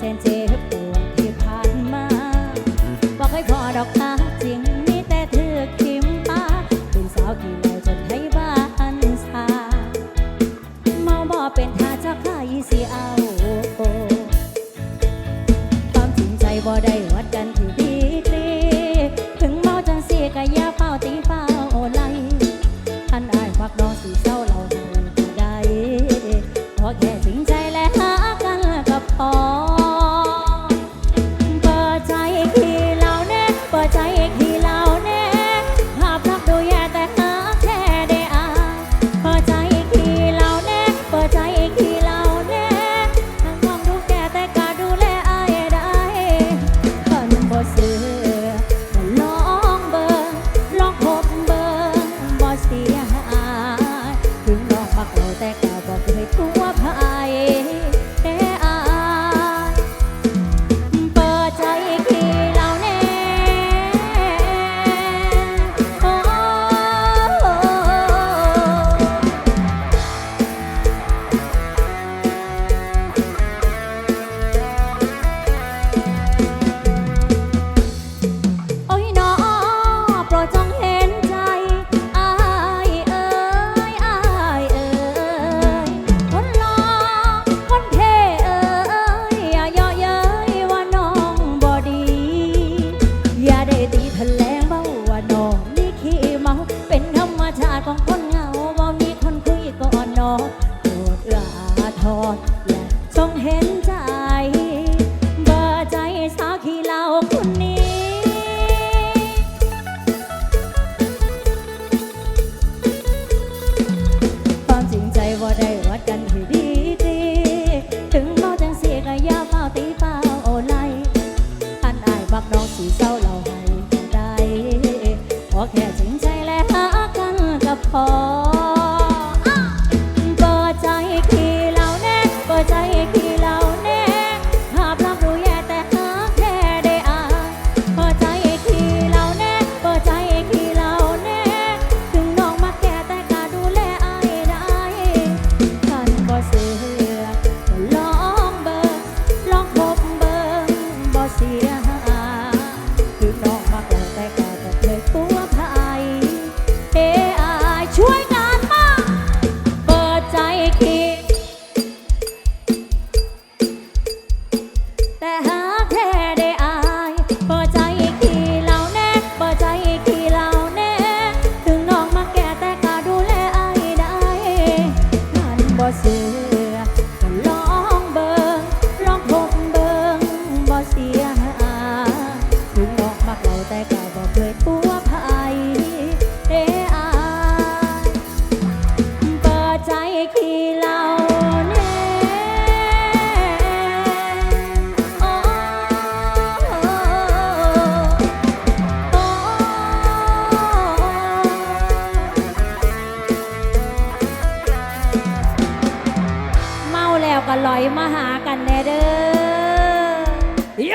แสนเจ็บป দেখ โปรดราทอดและจงเห็นใจบอร์ใจสาขี้เหล่าคนนี้ ความจริงใจว่าได้วัดกันให้ดีดีถึงเมาจังเสียก็ย่าเฝ้าตีเฝ้าโอไลท่านอายบักน้องสีเศร้าเราให้ได้ขอแค่จริงใจและหากันก็พอ Thank you. แล้วก็ลอยมาหากันแน่เด้อโย